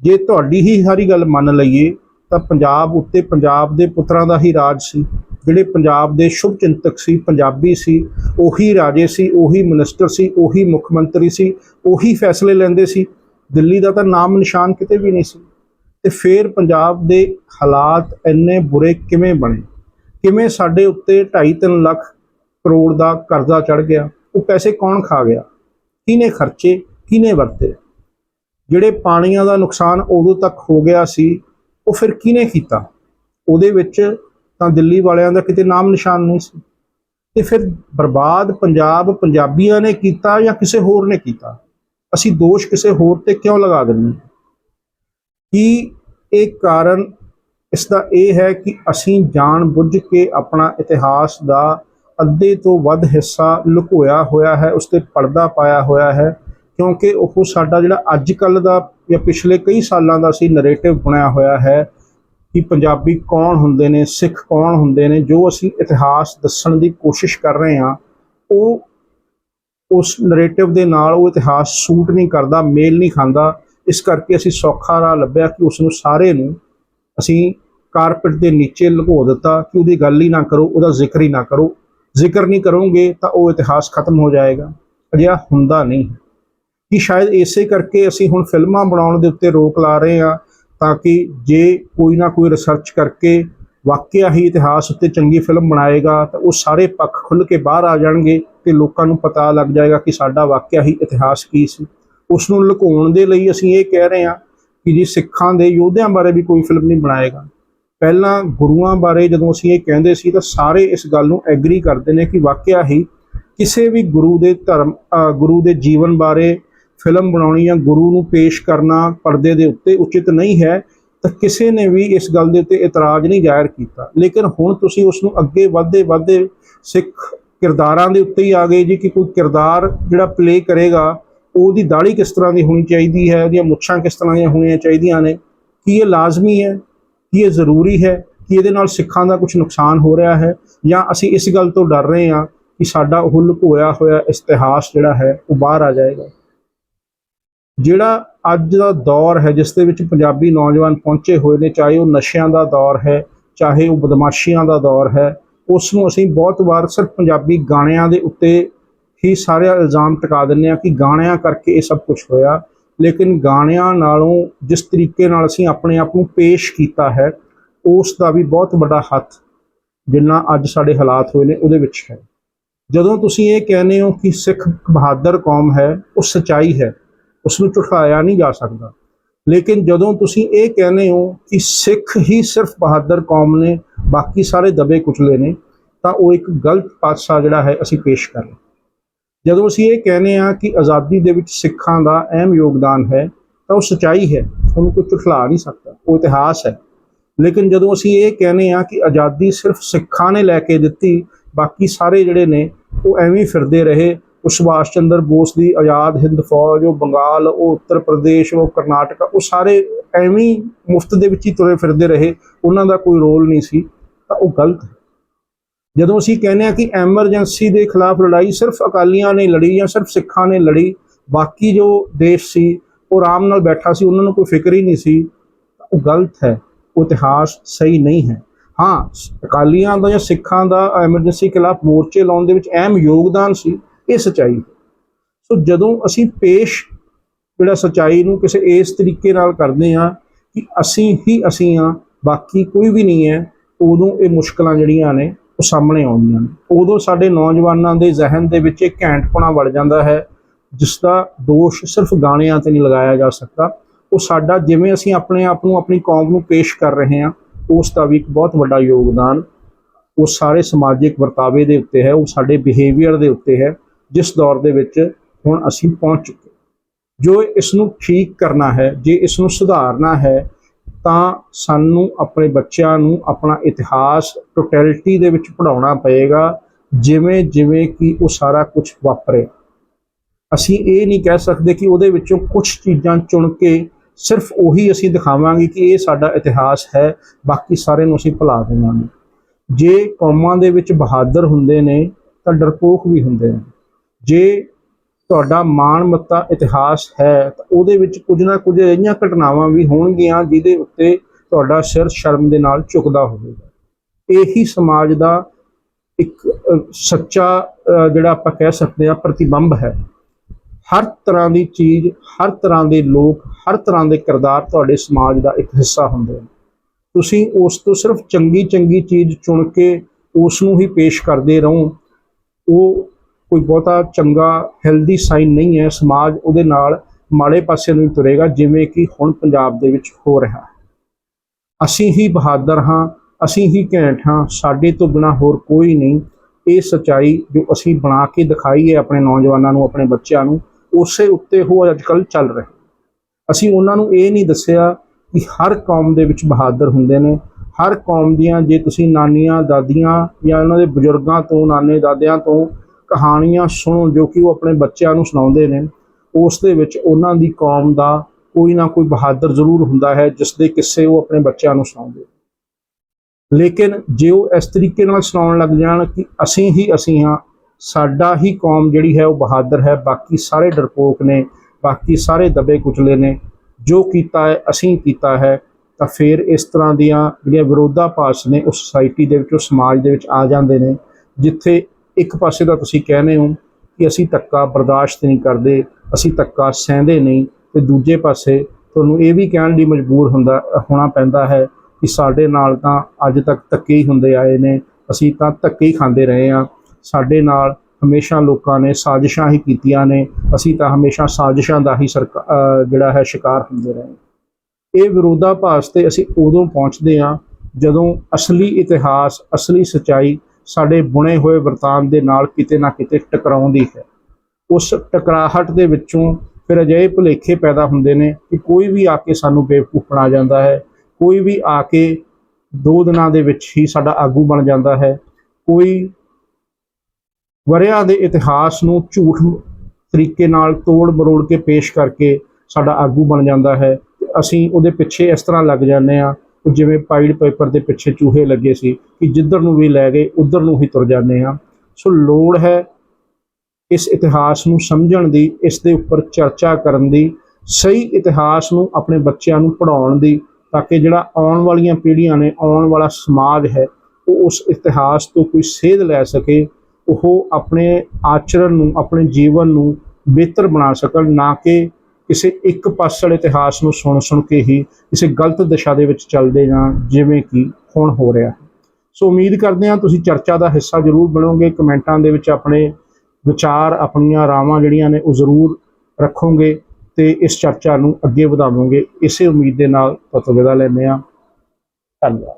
ਜੇ ਤੁਹਾਡੀ ਹੀ ਸਾਰੀ ਗੱਲ ਮੰਨ ਲਈਏ, ਤਾਂ ਪੰਜਾਬ ਉੱਤੇ ਪੰਜਾਬ ਦੇ ਪੁੱਤਰਾਂ ਦਾ ਹੀ ਰਾਜ ਸੀ। ਜਿਹੜੇ ਪੰਜਾਬ ਦੇ ਸ਼ੁਭ ਚਿੰਤਕ ਸੀ, ਪੰਜਾਬੀ ਸੀ, ਉਹੀ ਰਾਜੇ ਸੀ, ਉਹੀ ਮਿਨਿਸਟਰ ਸੀ, ਉਹੀ ਮੁੱਖ ਮੰਤਰੀ ਸੀ, ਉਹੀ ਫੈਸਲੇ ਲੈਂਦੇ ਸੀ। ਦਿੱਲੀ ਦਾ ਤਾਂ ਨਾਮ ਨਿਸ਼ਾਨ ਕਿਤੇ ਵੀ ਨਹੀਂ ਸੀ। ਤੇ ਫਿਰ ਪੰਜਾਬ ਦੇ ਹਾਲਾਤ ਇੰਨੇ ਬੁਰੇ ਕਿਵੇਂ ਬਣੇ? ਕਿਵੇਂ ਸਾਡੇ ਉੱਤੇ 2.5 ਲੱਖ ਕਰੋੜ ਦਾ ਕਰਜ਼ਾ ਚੜ ਗਿਆ? ਉਹ ਪੈਸੇ ਕੌਣ ਖਾ ਗਿਆ? ਕਿਹਨੇ ਖਰਚੇ? ਕਿਹਨੇ ਵਰਤੇ? ਜਿਹੜੇ ਪਾਣੀਆਂ ਦਾ ਨੁਕਸਾਨ ਉਦੋਂ ਤੱਕ ਹੋ ਗਿਆ ਸੀ, ਉਹ ਫਿਰ ਕਿਹਨੇ ਕੀਤਾ? ਉਹਦੇ ਵਿੱਚ ਤਾਂ ਦਿੱਲੀ ਵਾਲਿਆਂ ਦਾ ਕਿਤੇ ਨਾਮ ਨਿਸ਼ਾਨ ਨਹੀਂ ਸੀ। ਤੇ ਫਿਰ ਬਰਬਾਦ ਪੰਜਾਬ ਪੰਜਾਬੀਆਂ ਨੇ ਕੀਤਾ ਜਾਂ ਕਿਸੇ ਹੋਰ ਨੇ ਕੀਤਾ? ਅਸੀਂ ਦੋਸ਼ ਕਿਸੇ ਹੋਰ ਤੇ ਕਿਉਂ ਲਗਾ ਦਿੰਦੇ ਹਾਂ? ਕਿ ਇਹ ਕਾਰਨ ਇਸ ਦਾ ਇਹ ਹੈ ਕਿ ਅਸੀਂ ਜਾਣ ਬੁੱਝ ਕੇ ਆਪਣਾ ਇਤਿਹਾਸ ਦਾ ਅੱਧੇ ਤੋਂ ਵੱਧ ਹਿੱਸਾ ਲੁਕੋਇਆ ਹੋਇਆ ਹੈ, ਉਸ ਤੇ ਪਰਦਾ ਪਾਇਆ ਹੋਇਆ ਹੈ, ਕਿਉਂਕਿ ਉਹ ਸਾਡਾ ਜਿਹੜਾ ਅੱਜ ਕੱਲ ਦਾ ਜਾਂ ਪਿਛਲੇ ਕਈ ਸਾਲਾਂ ਦਾ ਅਸੀਂ ਨਰੇਟਿਵ ਬਣਿਆ ਹੋਇਆ ਹੈ ਕਿ ਪੰਜਾਬੀ ਕੌਣ ਹੁੰਦੇ ਨੇ, ਸਿੱਖ ਕੌਣ ਹੁੰਦੇ ਨੇ, ਜੋ ਅਸੀਂ ਇਤਿਹਾਸ ਦੱਸਣ ਦੀ ਕੋਸ਼ਿਸ਼ ਕਰ ਰਹੇ ਹਾਂ, ਉਹ ਉਸ ਨਰੇਟਿਵ ਦੇ ਨਾਲ ਉਹ ਇਤਿਹਾਸ ਸੂਟ ਨਹੀਂ ਕਰਦਾ, ਮੇਲ ਨਹੀਂ ਖਾਂਦਾ ਇਸ ਕਰਕੇ ਅਸੀਂ ਸੌਖਾ ਰਾਹ ਲੱਭਿਆ ਕਿ ਉਸ ਨੂੰ ਸਾਰੇ ਨੂੰ ਅਸੀਂ ਕਾਰਪਟ ਦੇ ਨੀਚੇ ਲੁਕੋ ਦਿੱਤਾ ਕਿ ਉਹਦੀ ਗੱਲ ਹੀ ਨਾ ਕਰੋ, ਉਹਦਾ ਜ਼ਿਕਰ ਹੀ ਨਾ ਕਰੋ। ਜ਼ਿਕਰ ਨਹੀਂ ਕਰੋਗੇ ਤਾਂ ਉਹ ਇਤਿਹਾਸ ਖਤਮ ਹੋ ਜਾਏਗਾ। ਅਜਿਹਾ ਹੁੰਦਾ ਨਹੀਂ। ਕਿ ਸ਼ਾਇਦ ਇਸੇ ਕਰਕੇ ਅਸੀਂ ਹੁਣ ਫਿਲਮਾਂ ਬਣਾਉਣ ਦੇ ਉੱਤੇ ਰੋਕ ਲਾ ਰਹੇ ਹਾਂ ਤਾਂ ਕਿ ਜੇ ਕੋਈ ਨਾ ਕੋਈ ਰਿਸਰਚ ਕਰਕੇ ਵਾਕਿਆ ਹੀ ਇਤਿਹਾਸ ਉੱਤੇ ਚੰਗੀ ਫਿਲਮ ਬਣਾਏਗਾ ਤਾਂ ਉਹ ਸਾਰੇ ਪੱਖ ਖੁੱਲ ਕੇ ਬਾਹਰ ਆ ਜਾਣਗੇ ਤੇ ਲੋਕਾਂ ਨੂੰ ਪਤਾ ਲੱਗ ਜਾਏਗਾ ਕਿ ਸਾਡਾ ਵਾਕਿਆ ਹੀ ਇਤਿਹਾਸ ਕੀ ਸੀ। ਉਸ ਨੂੰ ਲੁਕਾਉਣ ਦੇ ਲਈ ਅਸੀਂ ਇਹ ਕਹਿ ਰਹੇ ਹਾਂ ਕਿ ਜੀ ਸਿੱਖਾਂ ਦੇ ਯੋਧਿਆਂ ਬਾਰੇ ਵੀ ਕੋਈ ਫਿਲਮ ਨਹੀਂ ਬਣਾਏਗਾ। ਪਹਿਲਾਂ ਗੁਰੂਆਂ ਬਾਰੇ ਜਦੋਂ ਅਸੀਂ ਇਹ ਕਹਿੰਦੇ ਸੀ ਤਾਂ ਸਾਰੇ ਇਸ ਗੱਲ ਨੂੰ ਐਗਰੀ ਕਰਦੇ ਨੇ ਕਿ ਵਾਕਿਆ ਹੀ ਕਿਸੇ ਵੀ ਗੁਰੂ ਦੇ ਧਰਮ ਗੁਰੂ ਦੇ ਜੀਵਨ ਬਾਰੇ ਫਿਲਮ ਬਣਾਉਣੀ ਜਾਂ ਗੁਰੂ ਨੂੰ ਪੇਸ਼ ਕਰਨਾ ਪਰਦੇ ਦੇ ਉੱਤੇ ਉਚਿਤ ਨਹੀਂ ਹੈ ਤਾਂ ਕਿਸੇ ਨੇ ਵੀ ਇਸ ਗੱਲ ਦੇ ਉੱਤੇ ਇਤਰਾਜ਼ ਨਹੀਂ ਜ਼ਾਹਿਰ ਕੀਤਾ। ਲੇਕਿਨ ਹੁਣ ਤੁਸੀਂ ਉਸ ਨੂੰ ਅੱਗੇ ਵਧਦੇ ਵਧਦੇ ਸਿੱਖ ਕਿਰਦਾਰਾਂ ਦੇ ਉੱਤੇ ਹੀ ਆ ਗਏ ਜੀ ਕਿ ਕੋਈ ਕਿਰਦਾਰ ਜਿਹੜਾ ਪਲੇ ਕਰੇਗਾ ਉਹਦੀ ਦਾੜੀ ਕਿਸ ਤਰ੍ਹਾਂ ਦੀ ਹੋਣੀ ਚਾਹੀਦੀ ਹੈ, ਉਹਦੀਆਂ ਮੁੱਛਾਂ ਕਿਸ ਤਰ੍ਹਾਂ ਦੀਆਂ ਹੋਣੀਆਂ ਚਾਹੀਦੀਆਂ ਨੇ, ਕੀ ਇਹ ਲਾਜ਼ਮੀ ਹੈ, ਕੀ ਇਹ ਜ਼ਰੂਰੀ ਹੈ, ਕਿ ਇਹਦੇ ਨਾਲ ਸਿੱਖਾਂ ਦਾ ਕੁਝ ਨੁਕਸਾਨ ਹੋ ਰਿਹਾ ਹੈ, ਜਾਂ ਅਸੀਂ ਇਸ ਗੱਲ ਤੋਂ ਡਰ ਰਹੇ ਹਾਂ ਕਿ ਸਾਡਾ ਉਹ ਲੁਕੋਇਆ ਹੋਇਆ ਇਤਿਹਾਸ ਜਿਹੜਾ ਹੈ, ਉਹ ਬਾਹਰ ਆ ਜਾਏਗਾ। ਜਿਹੜਾ ਅੱਜ ਦਾ ਦੌਰ ਹੈ, ਜਿਸ ਦੇ ਵਿੱਚ ਪੰਜਾਬੀ ਨੌਜਵਾਨ ਪਹੁੰਚੇ ਹੋਏ ਨੇ, ਚਾਹੇ ਉਹ ਨਸ਼ਿਆਂ ਦਾ ਦੌਰ ਹੈ, ਚਾਹੇ ਉਹ ਬਦਮਾਸ਼ੀਆਂ ਦਾ ਦੌਰ ਹੈ, ਉਸ ਨੂੰ ਅਸੀਂ ਬਹੁਤ ਵਾਰ ਸਿਰਫ ਪੰਜਾਬੀ ਗਾਣਿਆਂ ਦੇ ਉੱਤੇ ਹੀ ਸਾਰੇ ਇਲਜ਼ਾਮ ਟਿਕਾ ਦਿੰਦੇ ਆ ਕਿ ਗਾਣਿਆਂ ਕਰਕੇ ਇਹ ਸਭ ਕੁਝ ਹੋਇਆ। ਲੇਕਿਨ ਗਾਣਿਆਂ ਨਾਲੋਂ ਜਿਸ ਤਰੀਕੇ ਨਾਲ ਅਸੀਂ ਆਪਣੇ ਆਪ ਨੂੰ ਪੇਸ਼ ਕੀਤਾ ਹੈ, ਉਸ ਦਾ ਵੀ ਬਹੁਤ ਵੱਡਾ ਹੱਥ ਜਿੰਨਾ ਅੱਜ ਸਾਡੇ ਹਾਲਾਤ ਹੋਏ ਨੇ, ਉਹਦੇ ਵਿੱਚ ਹੈ। ਜਦੋਂ ਤੁਸੀਂ ਇਹ ਕਹਿੰਦੇ ਹੋ ਕਿ ਸਿੱਖ ਬਹਾਦਰ ਕੌਮ ਹੈ, ਉਹ ਸਚਾਈ ਹੈ, ਉਸ ਨੂੰ ਝੁਠਲਾਇਆ ਨਹੀਂ ਜਾ ਸਕਦਾ। ਲੇਕਿਨ ਜਦੋਂ ਤੁਸੀਂ ਇਹ ਕਹਿੰਦੇ ਹੋ ਕਿ ਸਿੱਖ ਹੀ ਸਿਰਫ ਬਹਾਦਰ ਕੌਮ ਨੇ, ਬਾਕੀ ਸਾਰੇ ਦਬੇ ਕੁਚਲੇ ਨੇ, ਤਾਂ ਉਹ ਇੱਕ ਗਲਤ ਪਾਸਾ ਜਿਹੜਾ ਹੈ ਅਸੀਂ ਪੇਸ਼ ਕਰ ਰਹੇ ਜਦੋਂ ਅਸੀਂ ਇਹ ਕਹਿੰਦੇ ਆ ਕਿ ਆਜ਼ਾਦੀ ਦੇ ਵਿੱਚ ਸਿੱਖਾਂ ਦਾ ਅਹਿਮ ਯੋਗਦਾਨ ਹੈ, ਤਾਂ ਉਹ ਸਚਾਈ ਹੈ ਉਹਨੂੰ ਕੋਈ ਝੁਠਲਾ ਨਹੀਂ ਸਕਦਾ, ਉਹ ਇਤਿਹਾਸ ਹੈ। ਲੇਕਿਨ ਜਦੋਂ ਅਸੀਂ ਇਹ ਕਹਿੰਦੇ ਆ ਕਿ ਆਜ਼ਾਦੀ ਸਿਰਫ ਸਿੱਖਾਂ ਨੇ ਲੈ ਕੇ ਦਿੱਤੀ, ਬਾਕੀ ਸਾਰੇ ਜਿਹੜੇ ਨੇ, ਉਹ ਐਵੇਂ ਫਿਰਦੇ ਰਹੇ, ਉਹ ਸੁਭਾਸ਼ ਚੰਦਰ ਬੋਸ ਦੀ ਆਜ਼ਾਦ ਹਿੰਦ ਫੌਜ, ਉਹ ਬੰਗਾਲ, ਉਹ ਉੱਤਰ ਪ੍ਰਦੇਸ਼, ਉਹ ਕਰਨਾਟਕਾ, ਉਹ ਸਾਰੇ ਐਵੇਂ ਮੁਫਤ ਦੇ ਵਿੱਚ ਹੀ ਤੁਰੇ ਫਿਰਦੇ ਰਹੇ, ਉਹਨਾਂ ਦਾ ਕੋਈ ਰੋਲ ਨਹੀਂ ਸੀ, ਤਾਂ ਉਹ ਗਲਤ ਹੈ। ਜਦੋਂ ਅਸੀਂ ਕਹਿੰਦੇ ਆ ਕਿ ਐਮਰਜੈਂਸੀ ਦੇ ਖਿਲਾਫ ਲੜਾਈ ਸਿਰਫ ਅਕਾਲੀਆਂ ਨੇ ਲੜੀ ਜਾਂ ਸਿਰਫ ਸਿੱਖਾਂ ਨੇ ਲੜੀ, ਬਾਕੀ ਜੋ ਦੇਸ਼ ਸੀ, ਉਹ ਆਰਾਮ ਨਾਲ ਬੈਠਾ ਸੀ, ਉਹਨਾਂ ਨੂੰ ਕੋਈ ਫਿਕਰ ਹੀ ਨਹੀਂ ਸੀ, ਉਹ ਗਲਤ ਹੈ, ਉਹ ਇਤਿਹਾਸ ਸਹੀ ਨਹੀਂ ਹੈ। ਹਾਂ, ਅਕਾਲੀਆਂ ਦਾ ਜਾਂ ਸਿੱਖਾਂ ਦਾ ਐਮਰਜੈਂਸੀ ਖਿਲਾਫ ਮੋਰਚੇ ਲਾਉਣ ਦੇ ਵਿੱਚ ਅਹਿਮ ਯੋਗਦਾਨ ਸੀ, ਇਹ ਸਚਾਈ ਸੋ ਜਦੋਂ ਅਸੀਂ ਪੇਸ਼ ਜਿਹੜਾ ਸਚਾਈ ਨੂੰ ਕਿਸੇ ਇਸ ਤਰੀਕੇ ਨਾਲ ਕਰਦੇ ਆ ਕਿ ਅਸੀਂ ਹੀ ਅਸੀਂ ਆ ਬਾਕੀ ਕੋਈ ਵੀ ਨਹੀਂ ਹੈ, ਉਦੋਂ ਇਹ ਮੁਸ਼ਕਲਾਂ ਜਿਹੜੀਆਂ ਨੇ ਉਹ ਸਾਹਮਣੇ ਆਉਂਦੀਆਂ ਨੇ। ਉਦੋਂ ਸਾਡੇ ਨੌਜਵਾਨਾਂ ਦੇ ਜ਼ਿਹਨ ਦੇ ਵਿੱਚ ਇਹ ਘੈਂਟਪਣਾ ਵੜ ਜਾਂਦਾ ਹੈ ਜਿਸ ਦਾ ਦੋਸ਼ ਸਿਰਫ ਗਾਣਿਆਂ ਤੇ ਨਹੀਂ ਲਗਾਇਆ ਜਾ ਸਕਦਾ। ਉਹ ਸਾਡਾ ਜਿਵੇਂ ਅਸੀਂ ਆਪਣੇ ਆਪ ਨੂੰ ਆਪਣੀ ਕੌਮ ਨੂੰ ਪੇਸ਼ ਕਰ ਰਹੇ ਹਾਂ, ਉਸ ਦਾ ਵੀ ਇੱਕ ਬਹੁਤ ਵੱਡਾ ਯੋਗਦਾਨ। ਉਹ ਸਾਰੇ ਸਮਾਜਿਕ ਵਰਤਾਵੇ ਦੇ ਉੱਤੇ ਹੈ, ਉਹ ਸਾਡੇ ਬਿਹੇਵੀਅਰ ਦੇ ਉੱਤੇ ਹੈ, ਜਿਸ ਦੌਰ ਦੇ ਵਿੱਚ ਹੁਣ ਅਸੀਂ ਪਹੁੰਚ ਚੁੱਕੇ ਜੋ ਇਸ ਨੂੰ ਠੀਕ ਕਰਨਾ ਹੈ, ਜੇ ਇਸ ਨੂੰ ਸੁਧਾਰਨਾ ਹੈ ਤਾਂ ਸਾਨੂੰ ਆਪਣੇ ਬੱਚਿਆਂ ਨੂੰ ਆਪਣਾ ਇਤਿਹਾਸ ਟੋਟੈਲਿਟੀ ਦੇ ਵਿੱਚ ਪੜਾਉਣਾ ਪਏਗਾ, ਜਿਵੇਂ ਜਿਵੇਂ ਕਿ ਉਹ ਸਾਰਾ ਕੁਝ ਵਾਪਰੇ। ਅਸੀਂ ਇਹ ਨਹੀਂ ਕਹਿ ਸਕਦੇ ਕਿ ਉਹਦੇ ਵਿੱਚੋਂ ਕੁਝ ਚੀਜ਼ਾਂ ਚੁਣ ਕੇ ਸਿਰਫ ਉਹੀ ਅਸੀਂ ਦਿਖਾਵਾਂਗੇ ਕਿ ਇਹ ਸਾਡਾ ਇਤਿਹਾਸ ਹੈ, ਬਾਕੀ ਸਾਰੇ ਨੂੰ ਅਸੀਂ ਭੁਲਾ ਦੇਵਾਂਗੇ। ਜੇ ਕੌਮਾਂ ਦੇ ਵਿੱਚ ਬਹਾਦਰ ਹੁੰਦੇ ਨੇ, ਤਾਂ ਡਰਪੋਕ ਵੀ ਹੁੰਦੇ ਨੇ। ਜੇ ਤੁਹਾਡਾ ਮਾਣ ਮੱਤਾ ਇਤਿਹਾਸ ਹੈ ਉਹਦੇ ਵਿੱਚ ਕੁਝ ਨਾ ਕੁਝ ਅਜਿਹੀਆਂ ਘਟਨਾਵਾਂ ਵੀ ਹੋਣਗੀਆਂ ਜਿਹਦੇ ਉੱਤੇ ਤੁਹਾਡਾ ਸਿਰ ਸ਼ਰਮ ਦੇ ਨਾਲ ਝੁਕਦਾ ਹੋਵੇਗਾ। ਇਹੀ ਸਮਾਜ ਦਾ ਇੱਕ ਸੱਚਾ ਜਿਹੜਾ ਆਪਾਂ ਕਹਿ ਸਕਦੇ ਹਾਂ ਪ੍ਰਤੀਬੰਬ ਹੈ। ਹਰ ਤਰ੍ਹਾਂ ਦੀ ਚੀਜ਼, ਹਰ ਤਰ੍ਹਾਂ ਦੇ ਲੋਕ, ਹਰ ਤਰ੍ਹਾਂ ਦੇ ਕਿਰਦਾਰ ਤੁਹਾਡੇ ਸਮਾਜ ਦਾ ਇੱਕ ਹਿੱਸਾ ਹੁੰਦੇ ਨੇ ਤੁਸੀਂ ਉਸ ਤੋਂ ਸਿਰਫ ਚੰਗੀ ਚੰਗੀ ਚੀਜ਼ ਚੁਣ ਕੇ ਉਸ ਨੂੰ ਹੀ ਪੇਸ਼ ਕਰਦੇ ਰਹੋ। ਉਹ ਕੋਈ ਬਹੁਤਾ ਚੰਗਾ ਹੈਲਦੀ ਸਾਈਨ ਨਹੀਂ ਹੈ। ਸਮਾਜ ਉਹਦੇ ਨਾਲ ਮਾੜੇ ਪਾਸੇ ਨੂੰ ਤੁਰੇਗਾ, ਜਿਵੇਂ ਕਿ ਹੁਣ ਪੰਜਾਬ ਦੇ ਵਿੱਚ ਹੋ ਰਿਹਾ। ਅਸੀਂ ਹੀ ਬਹਾਦਰ ਹਾਂ, ਅਸੀਂ ਹੀ ਘੈਂਟ ਹਾਂ, ਸਾਡੇ ਤੋਂ ਬਿਨਾ ਹੋਰ ਕੋਈ ਨਹੀਂ। ਇਹ ਸਚਾਈ ਜੋ ਅਸੀਂ ਬਣਾ ਕੇ ਦਿਖਾਈ ਹੈ ਆਪਣੇ ਨੌਜਵਾਨਾਂ ਨੂੰ, ਆਪਣੇ ਬੱਚਿਆਂ ਨੂੰ, ਉਸੇ ਉੱਤੇ ਉਹ ਅੱਜ ਕੱਲ੍ਹ ਚੱਲ ਰਹੇ। ਅਸੀਂ ਉਹਨਾਂ ਨੂੰ ਇਹ ਨਹੀਂ ਦੱਸਿਆ ਕਿ ਹਰ ਕੌਮ ਦੇ ਵਿੱਚ ਬਹਾਦਰ ਹੁੰਦੇ ਨੇ। ਹਰ ਕੌਮ ਦੀਆਂ, ਜੇ ਤੁਸੀਂ ਨਾਨੀਆਂ, ਦਾਦੀਆਂ ਜਾਂ ਉਹਨਾਂ ਦੇ ਬਜ਼ੁਰਗਾਂ ਤੋਂ ਨਾਨੇ ਦਾਦਿਆਂ ਤੋਂ ਕਹਾਣੀਆਂ ਸੁਣੋ ਜੋ ਕਿ ਉਹ ਆਪਣੇ ਬੱਚਿਆਂ ਨੂੰ ਸੁਣਾਉਂਦੇ ਨੇ, ਉਸ ਦੇ ਵਿੱਚ ਉਹਨਾਂ ਦੀ ਕੌਮ ਦਾ ਕੋਈ ਨਾ ਕੋਈ ਬਹਾਦਰ ਜ਼ਰੂਰ ਹੁੰਦਾ ਹੈ, ਜਿਸ ਦੇ ਕਿੱਸੇ ਉਹ ਆਪਣੇ ਬੱਚਿਆਂ ਨੂੰ ਸੁਣਾਉਂਦੇ ਲੇਕਿਨ ਜੇ ਉਹ ਇਸ ਤਰੀਕੇ ਨਾਲ ਸੁਣਾਉਣ ਲੱਗ ਜਾਣ ਕਿ ਅਸੀਂ ਹੀ ਅਸੀਂ ਹਾਂ, ਸਾਡਾ ਹੀ ਕੌਮ ਜਿਹੜੀ ਹੈ ਉਹ ਬਹਾਦਰ ਹੈ, ਬਾਕੀ ਸਾਰੇ ਡਰਪੋਕ ਨੇ, ਬਾਕੀ ਸਾਰੇ ਦਬੇ ਕੁਚਲੇ ਨੇ, ਜੋ ਕੀਤਾ ਹੈ, ਅਸੀਂ ਕੀਤਾ ਹੈ, ਤਾਂ ਫਿਰ ਇਸ ਤਰ੍ਹਾਂ ਦੀਆਂ ਜਿਹੜੀਆਂ ਵਿਰੋਧਾਭਾਸ ਨੇ ਉਸ ਸੁਸਾਇਟੀ ਦੇ ਵਿੱਚ ਉਸ ਸਮਾਜ ਦੇ ਵਿੱਚ ਆ ਜਾਂਦੇ ਨੇ, ਜਿੱਥੇ ਇੱਕ ਪਾਸੇ ਦਾ ਤੁਸੀਂ ਕਹਿੰਦੇ ਹੋ ਕਿ ਅਸੀਂ ਧੱਕਾ ਬਰਦਾਸ਼ਤ ਨਹੀਂ ਕਰਦੇ, ਅਸੀਂ ਧੱਕਾ ਸਹਿੰਦੇ ਨਹੀਂ ਤੇ ਦੂਜੇ ਪਾਸੇ ਤੁਹਾਨੂੰ ਇਹ ਵੀ ਕਹਿਣ ਲਈ ਮਜਬੂਰ ਹੁੰਦਾ, ਹੋਣਾ ਪੈਂਦਾ ਹੈ ਕਿ ਸਾਡੇ ਨਾਲ ਤਾਂ ਅੱਜ ਤੱਕ ਧੱਕੇ ਹੀ ਹੁੰਦੇ ਆਏ ਨੇ, ਅਸੀਂ ਤਾਂ ਧੱਕੇ ਹੀ ਖਾਂਦੇ ਰਹੇ ਹਾਂ। ਸਾਡੇ ਨਾਲ ਹਮੇਸ਼ਾ ਲੋਕਾਂ ਨੇ ਸਾਜ਼ਿਸ਼ਾਂ ਹੀ ਕੀਤੀਆਂ ਨੇ, ਅਸੀਂ ਤਾਂ ਹਮੇਸ਼ਾ ਸਾਜ਼ਿਸ਼ਾਂ ਦਾ ਹੀ ਸਰਕਾ ਜਿਹੜਾ ਹੈ ਸ਼ਿਕਾਰ ਹੁੰਦੇ ਰਹੇ ਇਹ ਵਿਰੋਧਾਭਾਸ ਤੇ ਅਸੀਂ ਉਦੋਂ ਪਹੁੰਚਦੇ ਹਾਂ ਜਦੋਂ ਅਸਲੀ ਇਤਿਹਾਸ, ਅਸਲੀ ਸਚਾਈ ਸਾਡੇ ਬੁਣੇ ਹੋਏ ਵਰਤਾਨ ਦੇ ਨਾਲ ਕਿਤੇ ਨਾ ਕਿਤੇ ਟਕਰਾਉਂਦੀ ਹੈ। ਉਸ ਟਕਰਾਹਟ ਦੇ ਵਿੱਚੋਂ ਫਿਰ ਅਜਿਹੇ ਭੁਲੇਖੇ ਪੈਦਾ ਹੁੰਦੇ ਨੇ ਕਿ ਕੋਈ ਵੀ ਆ ਕੇ ਸਾਨੂੰ ਬੇਵਕੂਫ ਬਣਾ ਜਾਂਦਾ ਹੈ। ਕੋਈ ਵੀ ਆ ਕੇ ਦੋ ਦਿਨਾਂ ਦੇ ਵਿੱਚ ਹੀ ਸਾਡਾ ਆਗੂ ਬਣ ਜਾਂਦਾ ਹੈ। ਕੋਈ ਵਰਿਆਂ ਦੇ ਇਤਿਹਾਸ ਨੂੰ ਝੂਠ ਤਰੀਕੇ ਨਾਲ ਤੋੜ ਮਰੋੜ ਕੇ ਪੇਸ਼ ਕਰਕੇ ਸਾਡਾ ਆਗੂ ਬਣ ਜਾਂਦਾ ਹੈ। ਅਸੀਂ ਉਹਦੇ ਪਿੱਛੇ ਇਸ ਤਰ੍ਹਾਂ ਲੱਗ ਜਾਂਦੇ ਆ ਜਿਵੇਂ ਪਾਈਡ ਪੇਪਰ ਦੇ ਪਿੱਛੇ ਚੂਹੇ ਲੱਗੇ ਸੀ ਕਿ ਜਿੱਧਰ ਨੂੰ ਵੀ ਲੈ ਗਏ, ਉਧਰ ਨੂੰ ਹੀ ਤੁਰ ਜਾਂਦੇ ਆ ਸੋ ਲੋੜ ਹੈ ਇਸ ਇਤਿਹਾਸ ਨੂੰ ਸਮਝਣ ਦੀ, ਇਸ ਦੇ ਉੱਪਰ ਚਰਚਾ ਕਰਨ ਦੀ, ਸਹੀ ਇਤਿਹਾਸ ਨੂੰ ਆਪਣੇ ਬੱਚਿਆਂ ਨੂੰ ਪੜ੍ਹਾਉਣ ਦੀ, ਤਾਂ ਕਿ ਜਿਹੜਾ ਆਉਣ ਵਾਲੀਆਂ ਪੀੜ੍ਹੀਆਂ ਨੇ, ਆਉਣ ਵਾਲਾ ਸਮਾਜ ਹੈ, ਉਹ ਉਸ ਇਤਿਹਾਸ ਤੋਂ ਕੋਈ ਸੇਧ ਲੈ ਸਕੇ, ਉਹ ਆਪਣੇ ਆਚਰਣ ਨੂੰ, ਆਪਣੇ ਜੀਵਨ ਨੂੰ ਬਿਹਤਰ ਬਣਾ ਸਕਣ, ਨਾ ਕਿ ਕਿਸੇ ਇੱਕ ਪਾਸਲ ਇਤਿਹਾਸ ਨੂੰ ਸੁਣ ਸੁਣ ਕੇ ਹੀ ਕਿਸੇ ਗਲਤ ਦਿਸ਼ਾ ਦੇ ਵਿੱਚ ਚੱਲਦੇ ਜਾਣ ਜਿਵੇਂ ਕਿ ਹੁਣ ਹੋ ਰਿਹਾ ਹੈ। ਸੋ ਉਮੀਦ ਕਰਦੇ ਹਾਂ ਤੁਸੀਂ ਚਰਚਾ ਦਾ ਹਿੱਸਾ ਜ਼ਰੂਰ ਬਣੋਗੇ, ਕਮੈਂਟਾਂ ਦੇ ਵਿੱਚ ਆਪਣੇ ਵਿਚਾਰ, ਆਪਣੀਆਂ ਰਾਵਾਂ ਜਿਹੜੀਆਂ ਨੇ ਉਹ ਜ਼ਰੂਰ ਰੱਖੋਗੇ ਤੇ ਇਸ ਚਰਚਾ ਨੂੰ ਅੱਗੇ ਵਧਾਵੋਗੇ। ਇਸੇ ਉਮੀਦ ਦੇ ਨਾਲ ਤੁਹਾਨੂੰ ਵਿਦਾ ਲੈਂਦੇ ਹਾਂ। ਧੰਨਵਾਦ।